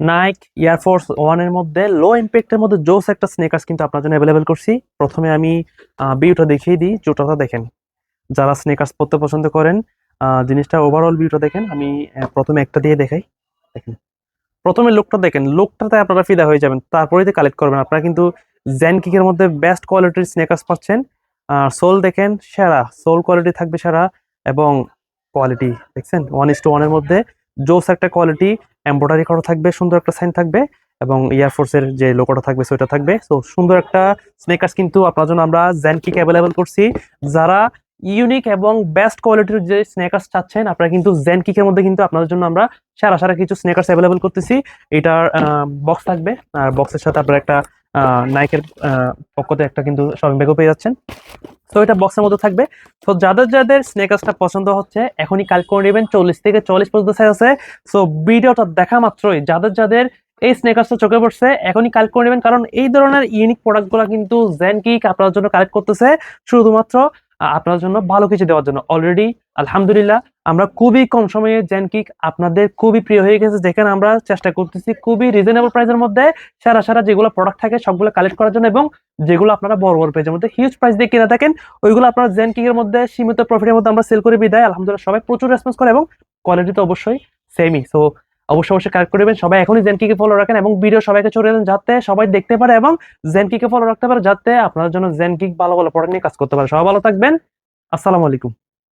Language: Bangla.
নাইক এয়ারফোর্স ওয়ানের মধ্যে লো ইম্প্যাক্টের মধ্যে জোস একটা স্নেকার্স কিন্তু আপনার জন্য অ্যাভেলেবেল করছি। প্রথমে আমি ভিউটা দেখিয়ে দিই, জুতাটা দেখেন। যারা স্নেকার্স পরতে পছন্দ করেন জিনিসটা ওভারঅল ভিউটা দেখেন। আমি প্রথমে একটা দিয়ে দেখাই। দেখেন। প্রথমে লুকটা দেখেন। লুকটাতে আপনারা ফিদা হয়ে যাবেন। তারপরেই কালেক্ট করবেন। আপনারা কিন্তু জেন কিকের মধ্যে বেস্ট কোয়ালিটির স্নেকার্স পাচ্ছেন। আর সোল দেখেন, সেরা। সোল কোয়ালিটি থাকবে সেরা এবং কোয়ালিটি দেখছেন? ওয়ান ইস টু ওয়ানের মধ্যে জোস একটা কোয়ালিটি এমব্রয়ডারি করা থাকবে, সুন্দর একটা সাইন থাকবে এবং এয়ারফোর্সের যে লোকোটা থাকবে সেটা থাকবে। সো সুন্দর একটা স্নেকার্স কিন্তু আপনার জন্য আমরা জেন কিক অ্যাভেলেবেল করছি। যারা ইউনিক এবং বেস্ট কোয়ালিটির যে স্নেকার্স চাচ্ছেন, আপনারা কিন্তু জেন কিকের মধ্যে কিন্তু আপনাদের জন্য আমরা সারা সারা কিছু স্নেকার্স অ্যাভেলেবেল করতেছি। এটার বক্স থাকবে। আর বক্সের সাথে আপনারা একটা নাইকের পক্ষতে একটা কিন্তু শপিং ব্যাগও পেয়ে যাচ্ছেন। তো এটা বক্সের মধ্যে থাকবে। তো যাদের যাদের স্নেকার্সটা পছন্দ হচ্ছে, এখনই কাল করে নেবেন। চল্লিশ থেকে চল্লিশ পর্যন্ত সাইজ আছে। সো ভিডিওটা দেখা মাত্রই। যাদের যাদের এই স্নেকার্সটা চোখে পড়ছে, এখনই কালেক্ট করে নেবেন। কারণ এই ধরনের ইউনিক প্রোডাক্টগুলো কিন্তু জেন কিক আপনার জন্য কালেক্ট করতেছে। শুধুমাত্র আপনার জন্য ভালো কিছু দেওয়ার জন্য। অলরেডি আলহামদুলিল্লাহ, আমরা খুবই কম সময়ে জেন কিক আপনাদের খুবই প্রিয় হয়ে গেছে। যেখানে আমরা চেষ্টা করতেছি খুবই রিজনেবল প্রাইসের মধ্যে সারা সারা যেগুলো প্রোডাক্ট থাকে সবগুলো কালেক্ট করার জন্য এবং যেগুলো আপনারা বড় বড় পেজের মধ্যে হিউজ প্রাইস দিয়ে কিনে থাকেন, ওইগুলো আপনারা জেন কিকের মধ্যে সীমিত প্রফিটের মধ্যে আমরা সেল করে বিদায়। আলহামদুলিল্লাহ, সবাই প্রচুর রেসপন্স করে এবং কোয়ালিটি তো অবশ্যই সেমই সো অবশ্যই অবশ্যই কাজ করবেন সবাই এখনই জেনকিকে ফলো রাখেন এবং ভিডিও সবাইকে ছড়িয়ে দেন যাতে সবাই দেখতে পারে এবং জেনকিকে ফলো রাখতে পারে যাতে আপনার জন্য জেনকিক ভালো ভালো প্রোডাক্ট নিয়ে কাজ করতে পারে সবাই ভালো থাকবেন। আসসালামু আলাইকুম।